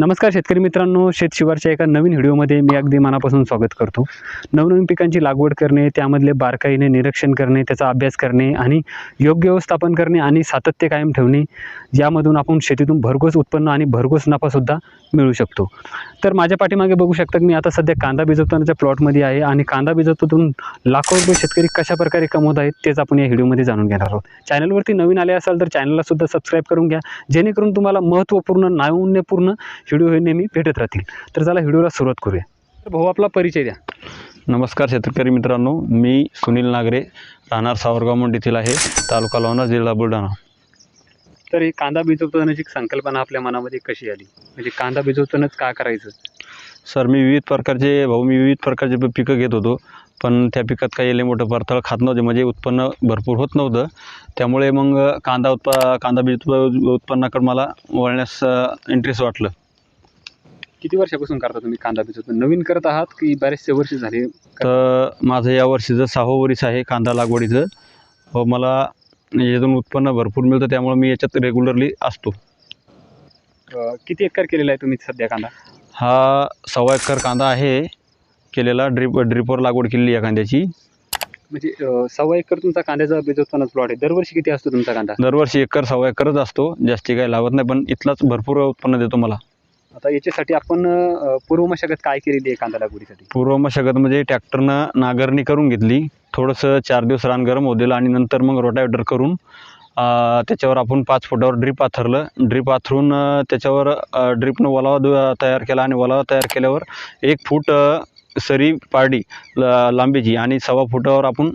नमस्कार शेतकरी मित्रांनो शेत शिवारच्या एका नवीन व्हिडिओमध्ये मी अगदी मनापासून स्वागत करतो. नवनवीन पिकांची लागवड करणे त्यामधले बारकाईने निरीक्षण करणे त्याचा अभ्यास करणे आणि योग्य व्यवस्थापन करणे आणि सातत्य कायम ठेवणे यामधून आपण शेतीतून भरघोस उत्पन्न आणि भरघोस नफासुद्धा मिळू शकतो. तर माझ्या पाठीमागे बघू शकता की मी आता सध्या कांदा भिजवतानाच्या प्लॉटमध्ये आहे आणि कांदा भिजवतातून लाखो रुपये शेतकरी कशा प्रकारे कमवत आहेत तेच आपण या व्हिडिओमध्ये जाणून घेणार आहोत. चॅनलवरती नवीन आले असाल तर चॅनलला सुद्धा सबस्क्राईब करून घ्या जेणेकरून तुम्हाला महत्त्वपूर्ण नाविन्यपूर्ण व्हिडिओ हे नेहमी भेटत राहतील. तर चला व्हिडिओला सुरुवात करूया. तर भाऊ आपला परिचय द्या. नमस्कार शेतकरी मित्रांनो मी सुनील नागरे राहणार सावरगाव मंडीतील आहे तालुका लोणार जिल्हा बुलढाणा. तर ही कांदा बिजवतानाची संकल्पना आपल्या मनामध्ये कशी आली? म्हणजे कांदा बिजवतानाच का करायचं? सर मी विविध प्रकारचे भाऊ मी विविध प्रकारचे पिकं घेत होतो. पण त्या पिकात काही लई मोठं परतळ खात नव्हते. म्हणजे उत्पन्न भरपूर होत नव्हतं. त्यामुळे मग कांदा उत्पा कांदा बीज उत्प- उत्पन्नाकडे मला वळण्यास इंटरेस्ट वाटलं. किती वर्षापासून करता तुम्ही कांदा बिजवतो नवीन करत आहात की बरेचसे वर्ष झाले? तर माझं या वर्षीचं सहावं वर्ष आहे कांदा लागवडीचं. व मला यातून उत्पन्न भरपूर मिळतं त्यामुळे मी याच्यात रेग्युलरली असतो. अं, किती एकर केलेला आहे तुम्ही सध्या कांदा? हा सव्वा एकर कांदा आहे. केलेला ड्रिप ड्रिपवर लागवड केलेली आहे कांद्याची. म्हणजे अं, सव्वा एकर तुमचा कांद्याचा बिजवतानाच प्लॉट आहे. दरवर्षी किती असतो तुमचा कांदा? दरवर्षी एकर सव्वा एकरच असतो. जास्ती काही लावत नाही पण इथलाच भरपूर उत्पन्न देतो मला. आता याच्यासाठी आपण अं, पूर्व मशागत काय केलेली आहे कांदा लागवडीसाठी? पूर्व मशागत म्हणजे ट्रॅक्टरनं नांगरणी करून घेतली. थोडंसं चार दिवस रान गरम होऊ दिलं आणि नंतर मग रोटावेटर करून अं, त्याच्यावर आपण पाच फुटावर ड्रीप आथरलं ड्रीप आथरून अं, त्याच्यावर अं, ड्रीपनं ओलावा दु- तयार केला आणि ओलावा तयार केल्यावर एक फूट अं, सरी पारडी ल- लांबीची आणि सव्वा फुटावर आपण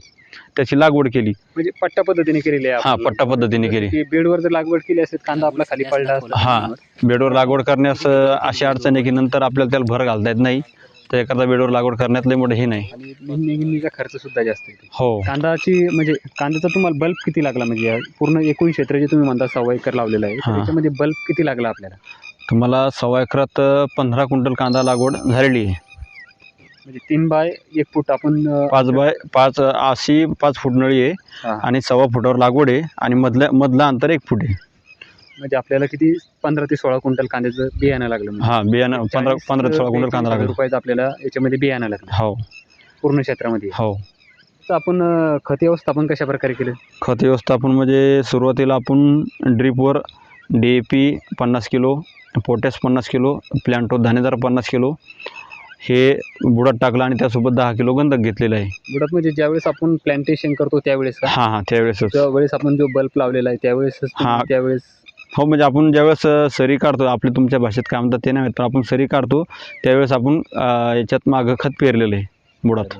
त्याची लागवड केली. म्हणजे पट्टा पद्धतीने केलेली आहे हां आपण. पट्टा पद्धतीने केली. की बेडवर जर लागवड केली असेल कांदा आपला खाली पडला असता. हां बेडवर लागवड करण्यास अं, अशी अडचण आहे की नंतर आपल्याला त्याला भर घालता येत नाही. तर एखादा बेडवर लागवड करण्यात लई मोठं हे नाही. आणि निघणीचा खर्च सुद्धा जास्त येते. हो. कांदाची म्हणजे कांद्याचा तुम्हाला बल्ब किती लागला? म्हणजे या पूर्ण एकूण क्षेत्र जे तुम्ही म्हणता सव्वा एकर लावलेलं आहे तर हां. त्याच्यामध्ये बल्ब किती लागला आपल्याला? तुम्हाला सव्वा एकरात अं, पंधरा क्विंटल कांदा लागवड झालेली आहे. म्हणजे तीन बाय एक फूट आपण पाच बाय पाच अशी पाच फूट नळी आहे हां. आणि सव्वा फुटावर लागवड आहे आणि मधल्या मधलं अंतर एक फूट आहे. म्हणजे आपल्याला किती पंधरा ते सोळा क्विंटल कांद्याचं बियाणं लागलं म्हणजे. हां बियाणं पंधरा चाळीस पंधरा ते सोळा क्विंटल कांदा हजार लागला. रुपयाचं आपल्याला याच्यामध्ये बियाणं लागलं. हो. पूर्ण क्षेत्रामध्ये. हो. तर आपण अं, खत व्यवस्थापन कशा प्रकारे केलं? खत व्यवस्थापन म्हणजे सुरुवातीला आपण ड्रीपवर डी ए पी पन्नास किलो पोटॅश पन्नास किलो प्लॅन्टो दाणेदार पन्नास किलो हे बुडात टाकलं आणि त्यासोबत दहा किलो गंधक घेतलेलं आहे. बुडात म्हणजे ज्यावेळेस आपण प्लांटेशन करतो त्यावेळेस का? हां हां त्यावेळेसच. त्यावेळेस आपण जो बल्ब लावलेला आहे त्यावेळेस हां. त्यावेळेस हो म्हणजे आपण ज्यावेळेस अ, सरी काढतो आपली तुमच्या भाषेत काय म्हणतात ते नाही माहीत पण आपण सरी काढतो त्यावेळेस आपण अ, याच्यात मागं खत पेरलेलं आहे बुडात.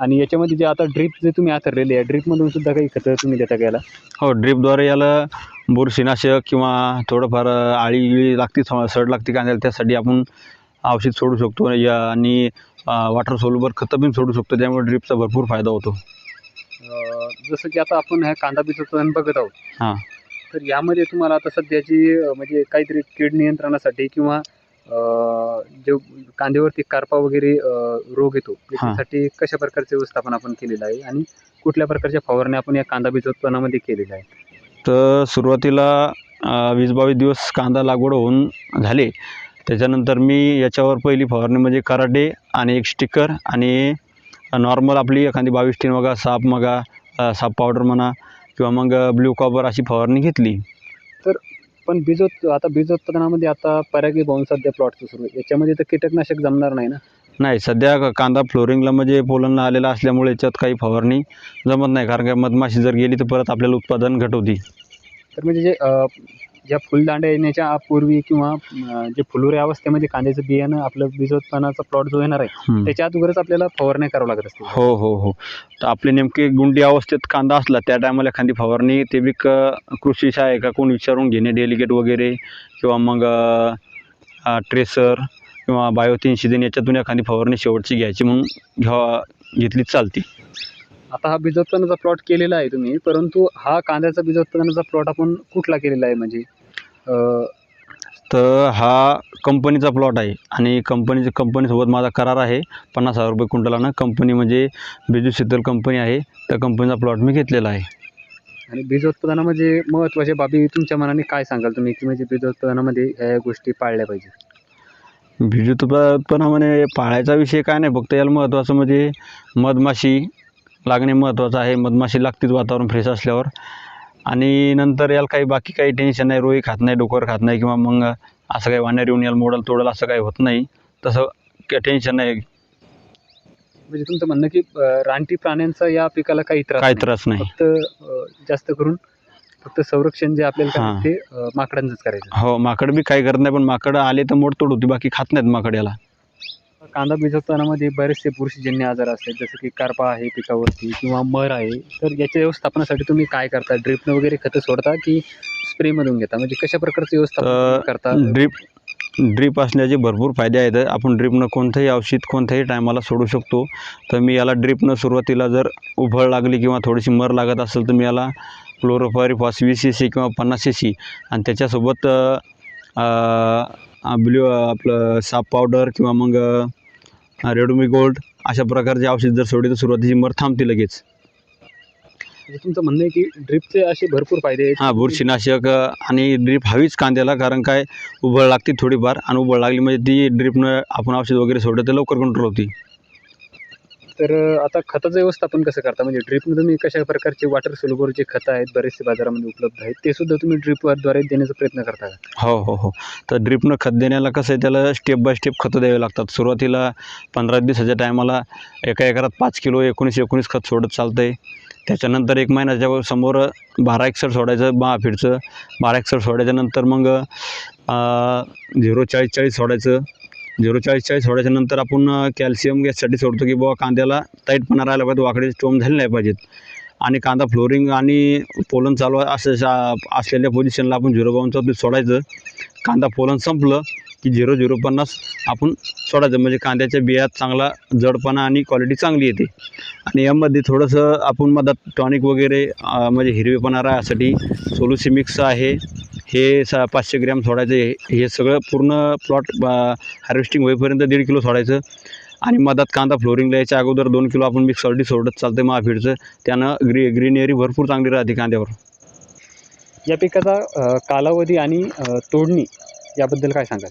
आणि याच्यामध्ये जे आता ड्रीप जे तुम्ही आतरलेले आहे ड्रीपमधून सुद्धा काही खतं तुम्ही देता गेला हो ड्रीपद्वारे याला बुरशीनाशक किंवा थोडंफार अ, आळी गिळी लागती थो- सड लागते कांद्याला त्यासाठी आपण औषध सोडू शकतो या आणि वॉटर सोलूबर खतं पण सोडू शकतो. त्यामुळे ड्रीपचा भरपूर फायदा होतो. जसं की आता आपण ह्या कांदा बिजवताना बघत आहोत. हां. तर यामध्ये तुम्हाला आता सध्याची म्हणजे काहीतरी कीड नियंत्रणासाठी किंवा जो कांद्यावरती करपा वगैरे रोग येतो त्याच्यासाठी कशा प्रकारचे व्यवस्थापन आपण केलेलं आहे आणि कुठल्या प्रकारच्या फवारण्या आपण या कांदा बिजवतानामध्ये केलेल्या आहेत? तर सुरुवातीला वीस बावीस दिवस कांदा लागवड होऊन झाले. त्याच्यानंतर मी याच्यावर पहिली फवारणी म्हणजे कराटे आणि एक स्टिकर आणि नॉर्मल आपली एखादी बावीस टीन मगा साप मगा साप पावडर म्हणा किंवा मग ब्ल्यू कॉपर अशी फवारणी घेतली. पण बिजोत आता बिजोत्पादनामध्ये आता परागी भाऊन सध्या प्लॉटचं सुरू आहे. याच्यामध्ये तर कीटकनाशक जमणार नाही ना? नाही सध्या कांदा फ्लोरिंगला म्हणजे पोलनला आलेला असल्यामुळे याच्यात काही फवारणी जमत नाही. कारण का मधमाशी जर गेली तर परत आपल्याला उत्पादन घटवती. तर म्हणजे जे ज्या फुलदांड्या येण्याच्या पूर्वी किंवा जे फुलोऱ्या अवस्थेमध्ये कांद्याचं बियाणं आपलं बीजोत्पादनाचा प्लॉट जो येणार आहे. त्याच्या अगोदरच आपल्याला फवारण्या करावं लागत असते हो हो हो. तर आपली नेमकी गुंडी अवस्थेत कांदा असला त्या टायमाला एखादी फवारणी ते बी कृषी का कोण विचारून घेणे डेलिगेट वगैरे किंवा मग ट्रेसर किंवा बायो तीनशे दिन याच्यातून एखादी फवारणी शेवटची घ्यायची म्हणून घ्यावा घेतलीच चालते. आता हा बीजोत्पादनाचा प्लॉट केलेला आहे तुम्ही परंतु हा कांद्याचा बीजोत्पादनाचा प्लॉट आपण कुठला केलेला आहे? म्हणजे तर हा कंपनीचा प्लॉट आहे. आणि कंपनीच्या कंपनीसोबत माझा करार आहे. पन्नास हजार रुपये क्विंटलानं कंपनी म्हणजे बिजू शीतल कंपनी आहे. त्या कंपनीचा प्लॉट मी घेतलेला आहे. आणि बीजोत्पादनामध्ये महत्त्वाच्या बाबी तुमच्या मनाने काय सांगाल तुम्ही? की म्हणजे बीजोत्पादनामध्ये ह्या गोष्टी पाळल्या पाहिजे. बीज उत्पा- उत्पन्नामध्ये पाळायचा विषय काय नाही. फक्त याला महत्त्वाचं म्हणजे मधमाशी लागणे महत्त्वाचं आहे. मधमाशी लागतीच वातावरण फ्रेश असल्यावर. आणि नंतर याला काही बाकी काही टेन्शन नाही रोई खात नाही डोकर खात नाही किंवा मग असं काही वाण्यार येऊन याला मोडल तोडल असं काही होत नाही. तसं काही टेन्शन नाही. म्हणजे तुमचं म्हणणं की अं, रानटी प्राण्यांचा या पिकाला काही त्रास काही नाही. त्रास नाही. फक्त अं, जास्त करून फक्त संरक्षण जे आपल्याला हां. करायचं ते अं, माकडांचंच करायचं. हो माकड बी काही करत नाही पण माकड आले तर मोडतोड होती बाकी खात नाहीत माकड याला. कांदा भिजवतानामध्ये बरेचसे बुरशीजन्य आजार असतात जसं की कारपा आहे पिकावरती किंवा मर आहे. तर याच्या व्यवस्थापनासाठी तुम्ही काय करता? ड्रिपनं वगैरे खतं सोडता की स्प्रेमधून घेता? म्हणजे कशा प्रकारचं व्यवस्थापन करता? ड्रीप ड्रीप असण्याचे भरपूर फायदे आहेत. आपण ड्रीपनं कोणतंही औषध कोणत्याही टायमाला सोडू शकतो. तर मी याला ड्रीपनं सुरुवातीला जर उभळ लागली किंवा थोडीशी मर लागत असेल तर मी याला क्लोरोफायरिफॉस वीस सी सी किंवा पन्नास सी सी आणि त्याच्यासोबत ब्ल्यू आपलं साप पावडर किंवा मग रेडोमी गोल्ड अशा प्रकारचे औषध जर सोडली तर सुरुवातीची मर थांबते लगेच. म्हणजे तुमचं म्हणणं आहे की ड्रिपचे असे भरपूर फायदे आहेत. हां बुरशीनाशक आणि ड्रीप हवीच कांद्याला कारण काय? उबळ लागते थोडीफार आणि उबळ लागली म्हणजे ती ड्रीपनं आपण औषध वगैरे सोडलं तर लवकर कंट्रोल होती. तर आता खताचं व्यवस्थापन कसं करता? म्हणजे ड्रिपनं तुम्ही कशा प्रकारचे वॉटर सोल्युबर जे खतं आहेत बरेचसे बाजारामध्ये उपलब्ध आहेत ते सुद्धा तुम्ही ड्रिपद्वारे देण्याचा प्रयत्न करता का? हो हो हो. तर ड्रिपनं खत देण्याला कसं आहे त्याला स्टेप बाय स्टेप खतं द्यावे लागतात. सुरुवातीला पंधरा दिवसाच्या टायमाला एका एकरात पाच किलो एकोणीस एकोणीस खत सोडत चालतं आहे त्याच्यानंतर एक महिन्याच्या समोर बारा एक्सर सोडायचं बा फीडचं बारा एक्सर सोडायच्यानंतर मग झिरो चाळीस चाळीस सोडायचं. झिरो चाळीस चाळीस सोडायच्या नंतर आपण कॅल्शियम गॅससाठी सोडतो की बुवा कांद्याला टाईटपणा राहायला पाहिजे वाकडे स्टोम झाले नाही पाहिजेत. आणि कांदा फ्लोरिंग आणि पोलन चालू असं शा- असलेल्या पोझिशनला आपण झिरो बावनचं सोडायचं. कांदा पोलन संपलं की झिरो झिरो पन्नास आपण सोडायचं. म्हणजे कांद्याच्या बियात चांगला जडपणा आणि क्वालिटी चांगली येते. आणि यामध्ये थोडंसं आपण मधात टॉनिक वगैरे म्हणजे हिरवेपणा राहण्यासाठी सोलुसी मिक्स आहे. हे सा पाचशे ग्रॅम सोडायचं हे हे सगळं पूर्ण प्लॉट हार्वेस्टिंग होईपर्यंत दीड किलो सोडायचं. आणि मधात कांदा फ्लोरिंगला यायच्या अगोदर दोन किलो आपण मिक्स ऑलरेडी सोडत चालतं महाफीडचं. त्यानं ग्री ग्रीनरी भरपूर चांगली राहते कांद्यावर. या पिकाचा कालावधी आणि तोडणी याबद्दल काय सांगाल?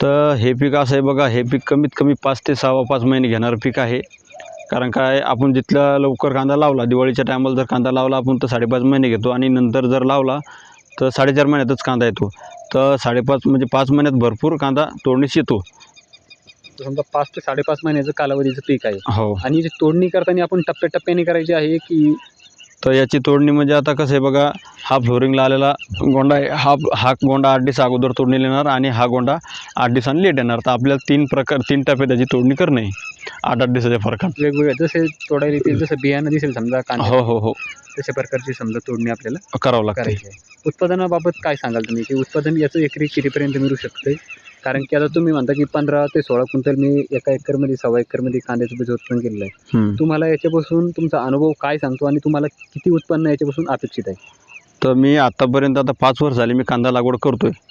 तर हे पीक असं आहे बघा हे पीक कमीत कमी पाच ते सहा पाच महिने घेणारं पीक आहे. कारण काय आपण जिथला लवकर कांदा लावला दिवाळीच्या टायमाला जर कांदा लावला आपण तर साडेपाच महिने घेतो. आणि नंतर जर लावला तर साडेचार महिन्यातच कांदा येतो. तर साडेपाच म्हणजे पाच महिन्यात भरपूर कांदा तोडणीस येतो समजा पाच ते साडेपाच महिन्याचं कालावधीचं पीक आहे. हो. आणि जी तोडणी करताना आपण टप्प्याटप्प्याने करायची आहे की तर याची तोडणी म्हणजे आता कसं आहे बघा हा फ्लोरिंगला आलेला गोंडा आहे. हा हा गोंडा आठ दिवस अगोदर तोडणी येणार आणि हा गोंडा आठ दिवसांनी लेट येणार. तर आपल्याला तीन प्रकार तीन टप्प्यात त्याची तोडणी करणे आठ आठ दिवसाच्या फरकात. वेगवेगळ्या जसे तोडायला येतील जसं बियाणं दिसेल समजा कांदा. हो हो हो. तशा प्रकारची समजा तोडणी आपल्याला करावं लागते. करायची आहे. उत्पादनाबाबत काय सांगाल तुम्ही? की उत्पादन याचं एकरी कितीपर्यंत मिळू शकते कारण की आता तुम्ही म्हणता की पंधरा ते सोळा क्विंटल मी एका एकरमध्ये सव्वा एकरमध्ये कांद्याचं बीज उत्पन्न केलेलं आहे. तुम्हाला याच्यापासून तुमचा अनुभव काय सांगतो आणि तुम्हाला किती उत्पन्न याच्यापासून अपेक्षित आहे? तर मी आत्तापर्यंत आता पाच वर्ष झाली मी कांदा लागवड करतो आहे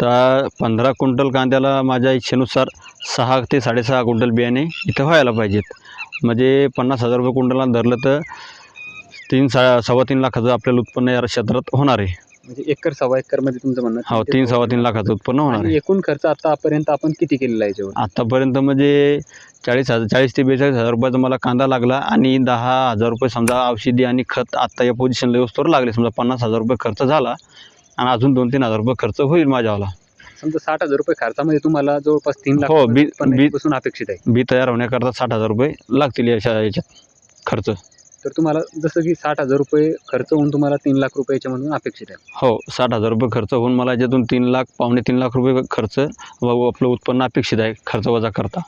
तर पंधरा क्विंटल कांद्याला माझ्या इच्छेनुसार सहा ते साडेसहा क्विंटल बियाणे इथं व्हायला पाहिजेत. म्हणजे पन्नास हजार रुपये क्विंटलला धरलं तर तीन सा सव्वा तीन लाखाचं आपल्याला उत्पन्न या क्षेत्रात होणार आहे. म्हणजे एकर सव्वा एकरमध्ये तुमचं म्हणणं हो तीन सव्वा तीन लाखाचं उत्पन्न होणार आणि आहे. एकूण खर्च आतापर्यंत आपण किती केलेला आहे याच्यावर? आत्तापर्यंत म्हणजे चाळीस हजार चाळीस ते बेचाळीस हजार रुपयाचा मला कांदा लागला आणि दहा हजार रुपये समजा औषधी आणि खत आत्ता या पोझिशनला व्यवस्थेवर लागले. समजा पन्नास हजार रुपये खर्च झाला आणि अजून दोन तीन हजार रुपये खर्च होईल माझ्यावाला. समजा साठ हजार रुपये खर्चामध्ये तुम्हाला जवळपास तीन लाख हो, बी- बी- याच्यापासून अपेक्षित आहे. बी तयार होण्याकरता साठ हजार रुपये लागतील याच्या याच्यात खर्च. तर तुम्हाला जसं की साठ हजार रुपये खर्च होऊन तुम्हाला तीन लाख रुपये याच्यामधून अपेक्षित आहे. हो साठ हजार रुपये खर्च होऊन मला याच्यातून तीन लाख पावणे तीन लाख रुपये खर्च व आपलं उत्पन्न अपेक्षित आहे खर्च वजा करता.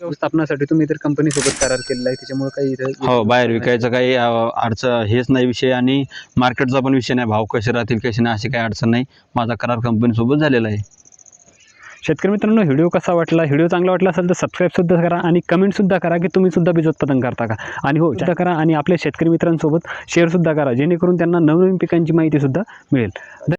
व्यवस्थापनासाठी तुम्ही तर कंपनीसोबत करार केलेला आहे त्याच्यामुळे काही इथं हो बाहेर विकायचं काही अडचण हेच नाही विषय आणि मार्केटचा पण विषय नाही भाव कसे राहतील कसे नाही अशी काही अडचण नाही. माझा करार कंपनीसोबत झालेला आहे. शेतकरी मित्रांनो व्हिडिओ कसा वाटला? व्हिडिओ चांगला वाटला असेल तर सबस्क्राईबसुद्धा करा आणि कमेंटसुद्धा करा की तुम्हीसुद्धा बीजोत्पादन बीज उत्पादन करता का? आणि हो सुद्धा करा आणि आपल्या शेतकरी मित्रांसोबत शेअरसुद्धा करा जेणेकरून त्यांना नवनवीन पिकांची माहितीसुद्धा मिळेल.